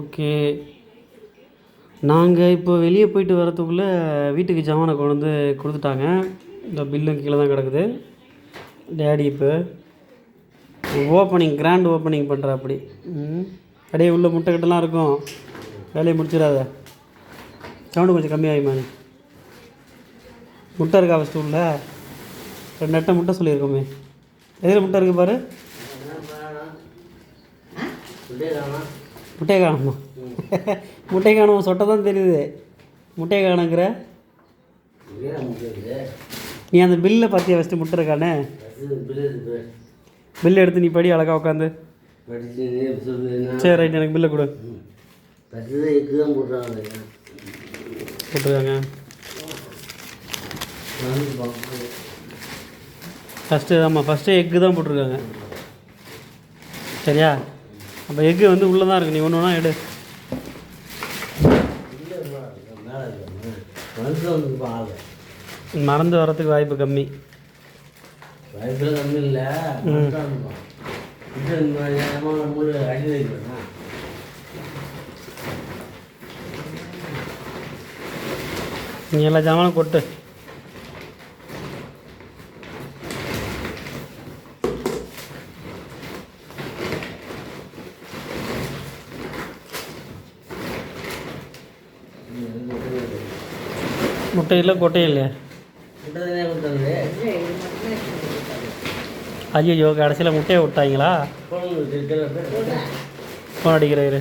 Okay. நாங்கள் இப்போ வெளியே போயிட்டு வரதுக்குள்ளே வீட்டுக்கு ஜாமானை கொண்டு வந்து கொடுத்துட்டாங்க. இந்த பில்லும் கீழே தான் கிடக்குது. டேடி இப்போ ஓப்பனிங் கிராண்ட் ஓப்பனிங் பண்ணுற அப்படி ம். அப்படியே உள்ள முட்டை கிட்டலாம் இருக்கும். வேலையை முடிச்சிடாத. சவுண்டு கொஞ்சம் கம்மியாகுமா முட்டை இருக்கா ஃபஸ்ட்டு உள்ள? ரெண்டு நட்டை முட்டை சொல்லியிருக்கோமே. எதில் முட்டை இருக்குது பாரு? முட்டை காணுமா முட்டை காணும் தான் தெரியுது. முட்டை காணுங்கிற நீ அந்த பில்லை பார்த்தியா ஃபஸ்ட்டு முட்டை இருக்கானே பில்லு எடுத்து நீ படி அழகாக உட்காந்து சரி ரைட் எனக்கு பில்லை கொடு. போட்டுருக்காங்க. ஃபஸ்ட்டு ஆமாம் ஃபஸ்ட்டு எக்கு தான் போட்டிருக்காங்க. சரியா? அப்போ எக்கு வந்து உள்ளே தான் இருக்கு. நீ ஒன்று ஒன்றா எடு. மறந்து வரத்துக்கு வாய்ப்பு கம்மி. நீ எல்லா ஜாமானும் கொட்டு. முட்டையில் இல்லையா? ஐயோ கடைசியில் முட்டையை விட்டாங்களா? ஃபோன் அடிக்கிறாரு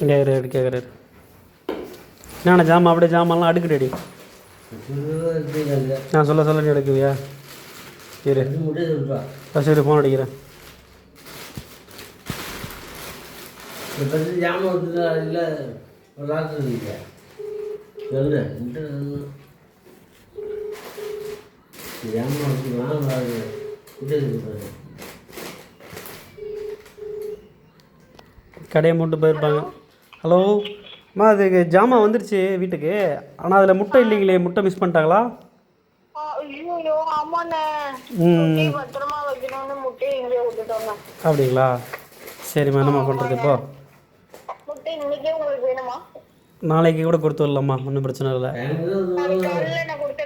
கேட்குறாரு கேட்குறாரு என்னண்ணா ஜாமான் அப்படியே ஜாமான்லாம் அடுக்குடடி நான் சொல்ல சொல்ல நீ எடுக்குவியா? ஃபஸ்ட் இரு ஃபோன் அடிக்கிறேன். ஜாமான் வந்துதா? இல்லை இல்லை சொல்லு வந்துக்கலாம் முட்டை சொல்லுறது கடையை மூட்டு போயிருப்பாங்க. ஹலோ. அம்மா அதுக்கு ஜாமான் வந்துருச்சு வீட்டுக்கு. ஆனால் அதில் முட்டை இல்லைங்களே முட்டை மிஸ் பண்ணிட்டாங்களா? அப்படிங்களா? சரிம்மா என்னம்மா பண்ணுறது இப்போ? முட்டை இன்னைக்கே உங்களுக்கு வேணுமா? நாளைக்கு கூட கொடுத்து விடலாம்மா ஒன்றும் பிரச்சனை இல்லை. கொடுத்து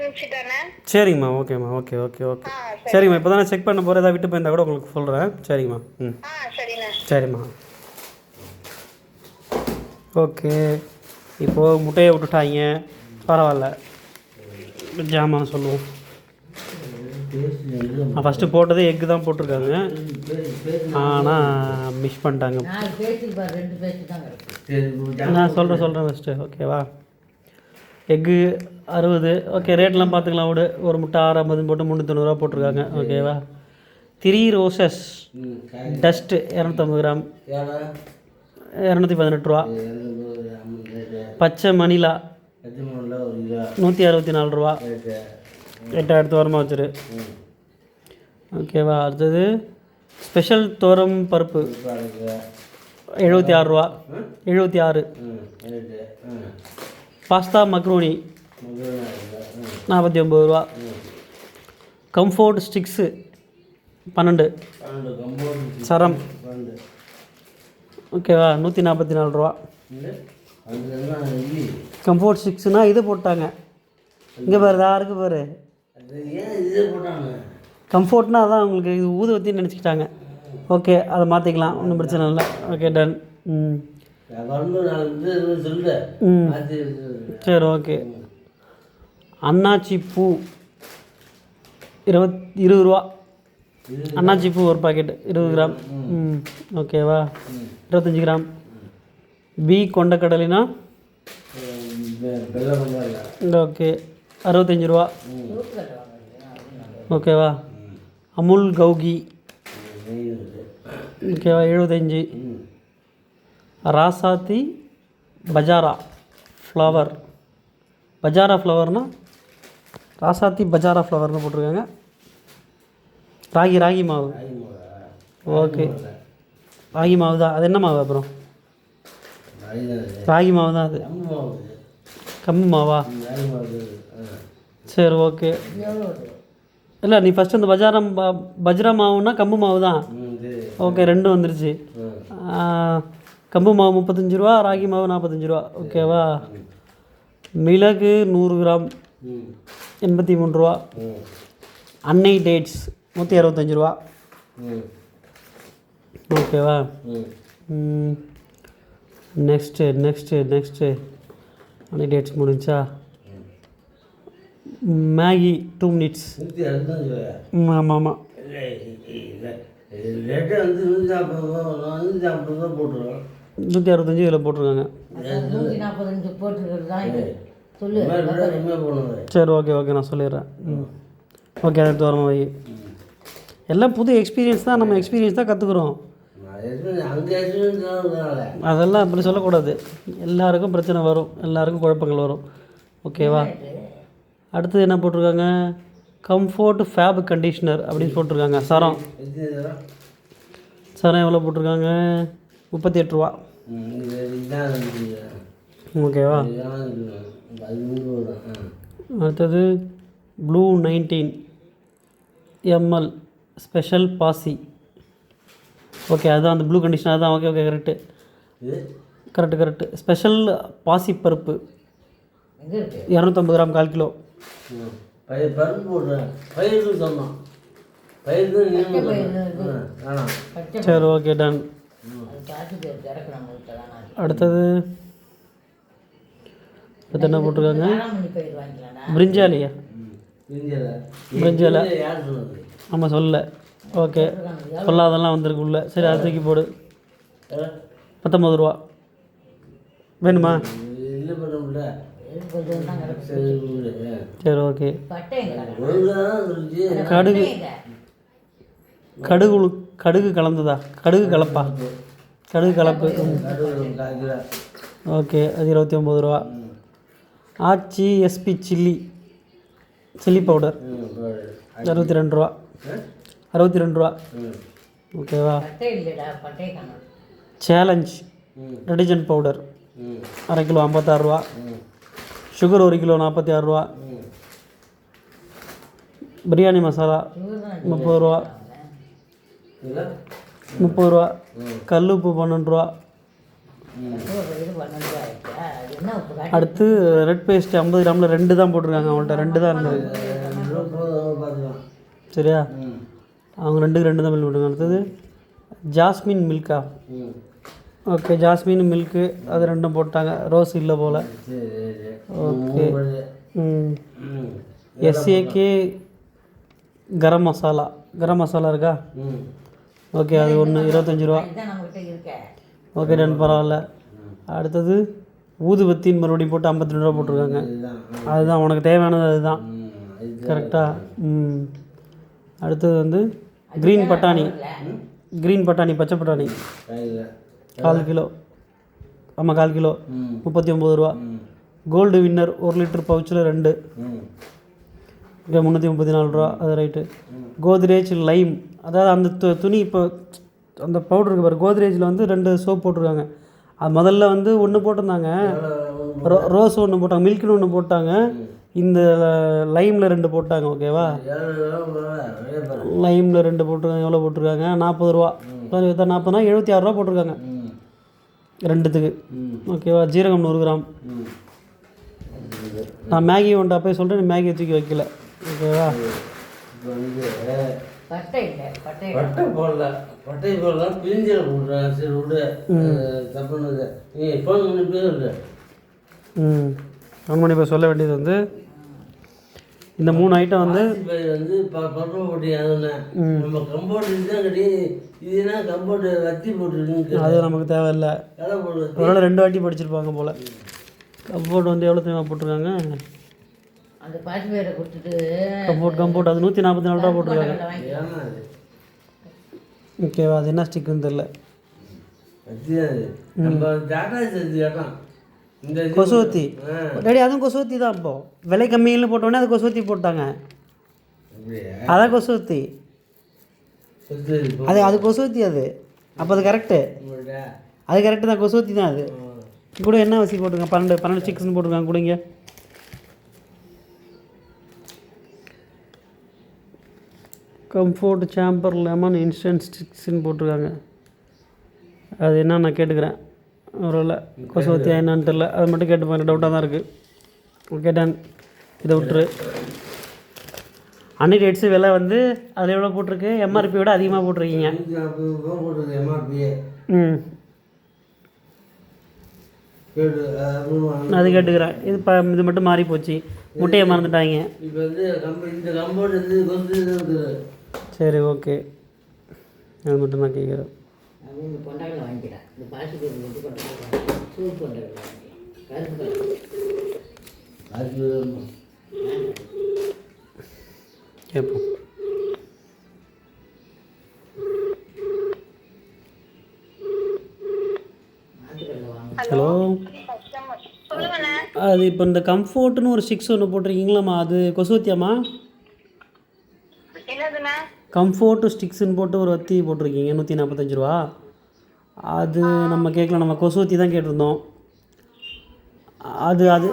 சரிங்கம்மா ஓகேம்மா ஓகே ஓகே ஓகே. சரிம்மா இப்போ தானே செக் பண்ண போகிறேன் ஏதாவது விட்டு போயிருந்தா கூட உங்களுக்கு சொல்கிறேன் சரிங்கம்மா ம். சரிம்மா. ஓகே. இப்போது முட்டையை விட்டுட்டாங்க. பரவாயில்ல. ஜாமான் சொல்லுவோம். ஃபஸ்ட்டு போட்டதே எக்கு தான் போட்டிருக்காங்க. ஆனால் மிஸ் பண்ணிட்டாங்க. நான் சொல்கிறேன் சொல்கிறேன் ஃபஸ்ட்டு ஓகேவா எக்கு அறுபது. ஓகே ரேட்லாம் பார்த்துக்கலாம் விடு. ஒரு முட்டை ஆறு ஐம்பது போட்டு முந்நூற்றி தொண்ணூறுரூவா போட்டிருக்காங்க. ஓகேவா த்ரீ ரோசஸ் டஸ்ட்டு இரநூத்தம்பது கிராம். இரநூத்தி பதினெட்டு ரூபா. பச்சை மணிலா. நூற்றி அறுபத்தி நாலு ரூபா. ரைட்டு எட்டாயிரத்து ஓரமாக வச்சிரு. ஓகேவா அடுத்தது ஸ்பெஷல் தோரம் பருப்பு. எழுபத்தி ஆறு ரூபா. எழுபத்தி ஆறு. பாஸ்தா மக்ரூனி நாற்பத்தி ஒம்பது ரூபா. கம்ஃபோர்ட் ஸ்டிக்ஸு பன்னெண்டு. சரம். ஓகேவா நூற்றி நாற்பத்தி நாலு ரூபா. கம்ஃபோர்ட் ஸ்டிக்ஸுனால் இது போட்டாங்க. இங்கே பாரு யாருக்கு பாரு. கம்ஃபோர்ட்னா அதான் உங்களுக்கு இது ஊதுவத்தின்னு நினச்சிக்கிட்டாங்க. ஓகே அதை மாற்றிக்கலாம் ஒன்றும் பிரச்சனை இல்லை. ஓகே டன் ம். ம். சரி ஓகே. அன்னாச்சி பூ இருபத் இருபது ரூபா. அன்னாச்சி பூ ஒரு பாக்கெட் இருபது கிராம். ம். ஓகேவா இருபத்தஞ்சி கிராம். பி கொண்டக்கடலைனா? ஓகே. அறுபத்தஞ்சி ரூபா. ஓகேவா? அமுல் கௌகி. ஓகேவா? எழுபத்தஞ்சி. ராசாத்தி பஜாரா ஃப்ளவர். பஜாரா ஃப்ளவர்னா ராசாத்தி பஜாரா ஃப்ளவர்னு போட்டிருக்காங்க. ராகி ராகி மாவு. ஓகே. ராகி மாவு தான் அது என்ன மாவு அப்புறம்? ராகி மாவு தான் அது. கம்மி மாவு சரி ஓகே இல்லை நீ ஃபஸ்ட்டு இந்த பஜாரம் பஜ்ரா மாவுனா கம்பு மாவு தான் ஓகே ரெண்டும் வந்துருச்சு. கம்பு மாவு முப்பத்தஞ்சு ரூபா ராகி மாவு நாற்பத்தஞ்சு ரூபா ஓகேவா மிளகு நூறு கிராம் எண்பத்தி மூணு ரூபா அன்னை டேட்ஸ் நூற்றி அறுபத்தஞ்சு ரூபா ஓகேவா நெக்ஸ்ட்டு நெக்ஸ்ட்டு நெக்ஸ்ட்டு அன்னை டேட்ஸ் முடிஞ்சா? மேகி டூ மினிட்ஸ் ஆமாம் ஆமாம் ரேட்டு வந்து நூற்றி நாற்பது ரூபா நூற்றி நாற்பது ரூபா போட்டுருவோம் நூற்றி அறுபத்தஞ்சு இதில் போட்டிருக்காங்க. நூற்றி நாற்பத்தஞ்சு போட்டுருக்கிறது தான் சரி ஓகே ஓகே நான் சொல்லிடுறேன். ம். ஓகே அடுத்து வரமா வை. எல்லாம் புது எக்ஸ்பீரியன்ஸ் தான். நம்ம எக்ஸ்பீரியன்ஸ் தான் கற்றுக்குறோம் அதெல்லாம் அப்படி சொல்லக்கூடாது. எல்லாருக்கும் பிரச்சனை வரும். எல்லாருக்கும் குழப்பங்கள் வரும். ஓகேவா? அடுத்தது என்ன போட்டிருக்காங்க? கம்ஃபோர்ட் ஃபேப் கண்டிஷ்னர் அப்படின்னு போட்டிருக்காங்க. சரம். சரம் எவ்வளோ போட்டிருக்காங்க? முப்பத்தி எட்டு ரூபா ஓகேவா அடுத்தது ப்ளூ நைன்டீன் எம்எல் ஸ்பெஷல் பாசி ஓகே அதுதான் அந்த ப்ளூ கண்டிஷன் அதுதான். ஓகே ஓகே கரெக்டு இது? கரெக்டு கரெக்டு ஸ்பெஷல் பாசி பருப்பு எங்கே இருக்கு? இரநூத்தம்பது கிராம் கால் கிலோ. பயிர் பருப்பு போடுறேன் சரி ஓகே டன் அடுத்தது? அடுத்து என்ன போட்டிருக்காங்க? பிரிஞ்சாலியா? பிரிஞ்சால. ஆமாம் சொல்லல. ஓகே. சொல்லாதெல்லாம் வந்திருக்கு உள்ள. சரி அது தூக்கி போடு. பத்தொம்பது ரூபா. வேணுமா? சரி ஓகே. கடுகு. கடுகு கடுகு கலந்ததா? கடுகு கலப்பா? கடுகு கலப்பு. ஓகே அது இருபத்தி ஒம்பது ரூபா. Aachi SP chilli. Chilli powder. அறுபத்தி ரெண்டு ரூபா. அறுபத்தி ரெண்டு ரூபா. ஓகேவா? பட்டை இல்லைடா பட்டை காணும் சேலஞ்ச் ரெடிஜன் பவுடர். அரை கிலோ ஐம்பத்தாறு ரூபா. சுகர் ஒரு கிலோ நாற்பத்தி ஆறு ரூபா. ம். பிரியாணி மசாலா முப்பது ரூபா. இல்லை. முப்பது ரூபா. கல் உப்பு பன்னெண்டு ரூபா. அடுத்து ரெட் பேஸ்ட் ஐம்பது கிராமில் ரெண்டு தான் போட்டிருக்காங்க அவங்கள்ட்ட. ரெண்டு தான் இருந்தது சரியா? அவங்க ரெண்டுக்கு ரெண்டு தான் மில் போட்டுருக்காங்க அடுத்தது ஜாஸ்மின் மில்கா ஓகே ஜாஸ்மின் மில்க்கு அது ரெண்டும் போட்டாங்க. ரோஸ் இல்லை போல். ஓகே ம். எஸ்ஏகே கரம் மசாலா. கரம் மசாலா இருக்கா? ஓகே அது ஒன்று இருபத்தஞ்சி ரூபா. ஓகே டன் பரவாயில்ல. அடுத்தது ஊதுபத்தின்னு மறுபடியும் போட்டு ஐம்பத்தி ரெண்டு ரூபா போட்டிருக்காங்க. அதுதான் உனக்கு தேவையானது அதுதான். கரெக்டாக ம். அடுத்தது வந்து க்ரீன் பட்டாணி. க்ரீன் பட்டாணி பச்சை பட்டாணி. கால் கிலோ. ஆமாம் கால் கிலோ. முப்பத்தி ஒம்பது ரூபா. கோல்டு வின்னர் ஒரு லிட்டர் பவுச்சில் ரெண்டு. ஓகே முந்நூற்றி முப்பத்தி நாலு ரூபா அது ரைட்டு கோத்ரேஜ் லைம் அதாவது அந்த து- துணி இப்போ அந்த பவுடர் இருக்கு பாரு கோத்ரேஜில் வந்து ரெண்டு சோப் போட்டிருக்காங்க. அது முதல்ல வந்து ஒன்று போட்டிருந்தாங்க. ரோ ரோஸ் ஒன்று போட்டாங்க மில்க்னு ஒன்று போட்டாங்க. இந்த லைமில் ரெண்டு போட்டாங்க ஓகேவா லைமில் ரெண்டு போட்டிருக்காங்க எவ்வளோ போட்டிருக்காங்க? நாற்பது ரூபா. நாற்பதுனா எழுபத்தி ஆறு ரூபா போட்டிருக்காங்க. ரெண்டுத்துக்கு. ஓகேவா ஜீரகம் நூறு கிராம். நான் மேகி ஒன்றா போய் நீ மேகியை தூக்கி வைக்கல. ஓகேவா இப்போ வந்து பட்டை இல்லை பட்டை பட்டை போடல. பட்டை போடலாம் பிரிஞ்சில் போடுறேன் சரி விடு. தப்புனது நீ ஃபோன் பண்ணி பேர் ம். பண்ணி இப்போ சொல்ல வேண்டியது வந்து இந்த மூணு ஐட்டம் வந்து வந்து பருப்பு போட்டி அதுன்னு நம்ம இதுனா கம்போர்டு வத்தி போட்டுருக்குன்னு அது நமக்கு தேவையில்லை. ஒருவேளை ரெண்டு வாட்டி படிச்சிருப்பாங்க போல். கம்போர்ட் வந்து எவ்வளோ தெரியுமா போட்டிருக்காங்க? அந்த பாசி பேரை கொடுத்துட்டு கம்போர்ட் கம்போர்ட் அது நூற்றி நாற்பத்தி நாலு ரூபா போட்டிருக்காங்க. ஓகேவா அது? என்ன ஸ்டிக்குன்னு தெரில நம்ம டாட்டா செஞ்சு கேட்டான் கொசுவத்தி. டேடி அதுவும் கொசுவத்தி தான் இப்போ. விலை கம்மியில் போட்டோடனே அது கொசுவத்தி போட்டாங்க. அதான் கொசுவத்தி. அது அது கொசுவத்தி அது. அப்போ அது கரெக்டு அது கரெக்டு தான் கொசுவத்தி தான் அது. கூட என்ன வசி போட்டிருக்காங்க பன்னெண்டு பன்னெண்டு சிக்ஸ்னு போட்டிருக்காங்க கொடுங்க. கம்ஃபோர்ட் சாம்பர் லெமன் இன்ஸ்டன்ட் ஸ்டிக்ஸ்ன்னு போட்டிருக்காங்க. அது என்ன நான் கேட்டுக்கிறேன். ஒருவேளை கொசுவத்தியா என்னன்னு தெரில அது மட்டும் கேட்டு பாருங்க. டவுட்டாக தான் இருக்குது ஓகே டன் இதை விட்டுரு. அன்னி ரேட்ஸு விலை வந்து அதில் எவ்வளோ போட்டிருக்கு? எம்ஆர்பி விட அதிகமாக போட்டிருக்கீங்க. ம். அது கேட்டுக்கிறேன். இது இப்போ இது மட்டும் மாறி போச்சு. முட்டையை மறந்துட்டாங்க. சரி ஓகே அது மட்டும் தான் கேட்குறேன். இந்த கொண்டாவில் வாங்கிக்கிறேன். இந்த பாசி போட்டு வந்து கொண்டாவில் வாங்கிக்கிறேன். சூப் கொண்டாவில் வாங்கிக்கிறேன். கருப்பு கேட்போம் வாங்க. ஹலோ. அது இப்போ இந்த கம்ஃபோர்ட்னு ஒரு சிக்ஸ் ஒன்று போட்டிருக்கீங்களாம்மா? அது கொசுவத்தியாம்மா? என்னதுண்ணே? கம்ஃபோர்ட் ஸ்டிக்ஸ்னு போட்டு ஒரு வத்தி போட்டிருக்கீங்க. நூற்றி நாற்பத்தஞ்சு ரூபா. அது நம்ம கேட்கல நம்ம கொசுவத்தி தான் கேட்டிருந்தோம். அது அது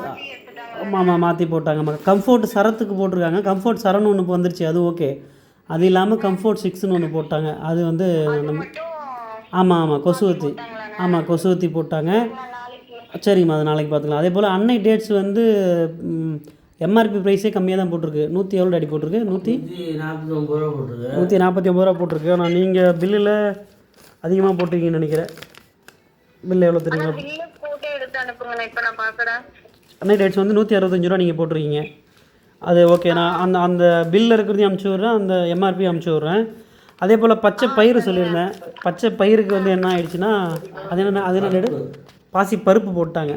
ஆமாம் ஆமாம் மாற்றி போட்டாங்க. கம்ஃபோர்ட் சரத்துக்கு போட்டிருக்காங்க. கம்ஃபோர்ட் சரன்னு ஒன்று வந்துருச்சு அது ஓகே அது இல்லாமல் கம்ஃபோர்ட் சிக்ஸ்னு ஒன்று போட்டாங்க. அது வந்து நம்ம ஆமாம் ஆமாம் கொசுவத்தி. ஆமாம் கொசுவத்தி போட்டாங்க. சரிம்மா அது நாளைக்கு பார்த்துக்கலாம் அதே போல் அன்னை டேட்ஸ் வந்து எம்ஆர்பி ப்ரைஸே கம்மியாக தான் போட்டிருக்கு. நூற்றி எவ்வளோ அடி போட்டிருக்கு? நூற்றி நூற்றி நாற்பத்தி ஒம்பது ரூபா போட்டுருக்கு. நூற்றி நாற்பத்தி ஒம்பது ரூபா போட்டிருக்கு. ஆனால் நீங்கள் பில்லில் அதிகமாக போட்டிருக்கீங்கன்னு நினைக்கிறேன். பில் எவ்வளோ தெரியுங்களா அன்னை டேட்ஸ் வந்து நூற்றி அறுபத்தஞ்சு ரூபா நீங்கள் போட்டிருக்கீங்க. அது ஓகே நான் அந்த அந்த பில்லில் இருக்கிறதையும் அமுச்சு விட்றேன் அந்த எம்ஆர்பி அமுச்சு விட்றேன். அதே போல் பச்சை பயிறு சொல்லியிருந்தேன். பச்சை பயிருக்கு வந்து என்ன ஆயிடுச்சுன்னா அது என்ன அது என்ன பாசி பருப்பு போட்டாங்க.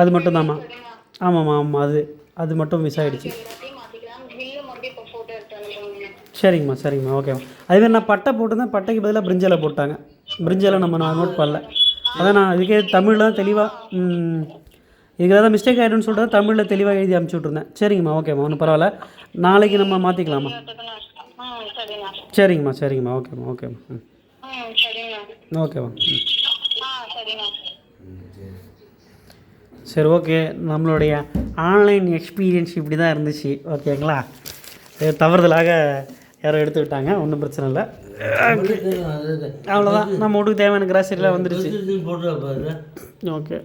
அது மட்டும்தாம்மா. ஆமாம்மா ஆமாம் அது அது மட்டும் மிஸ் ஆகிடுச்சு எல்லாத்தையும் மாற்றிக்கலாம் பில்லு மறுபடியும் இப்போ ஃபோட்டோ எடுத்து அனுப்புங்கண்ணே சரிங்கம்மா சரிங்கம்மா ஓகேம்மா அதேமாதிரி நான் பட்டை போட்டிருந்தேன் பட்டைக்கு பதிலாக பிரிஞ்சலை போட்டாங்க. பிரிஞ்சலை நம்ம நான் நோட் பண்ணல. அதான் நான் இதுக்கே தமிழில் தான் தெளிவாக இதுக்கு ஏதாவது மிஸ்டேக் ஆகிடும்னு சொல்லிட்டு தமிழில் தெளிவாக எழுதி அமுச்சு விட்ருந்தேன் சரிங்கம்மா ஓகேம்மா ஒன்றும் பரவாயில்ல. நாளைக்கு நம்ம மாற்றிக்கலாமா சரிங்கம்மா சரிங்கம்மா ஓகேம்மா ஓகேம்மா ம். ஓகேம்மா ம். சரி ஓகே நம்மளுடைய ஆன்லைன் எக்ஸ்பீரியன்ஸ் இப்படி தான் இருந்துச்சு ஓகேங்களா தவறுதலாக யாரோ எடுத்துக்கிட்டாங்க ஒன்றும் பிரச்சனை இல்லை. அவ்வளோதான் நம்ம வீட்டுக்கு தேவையான கிராசரிலாம் பாரு. ஓகே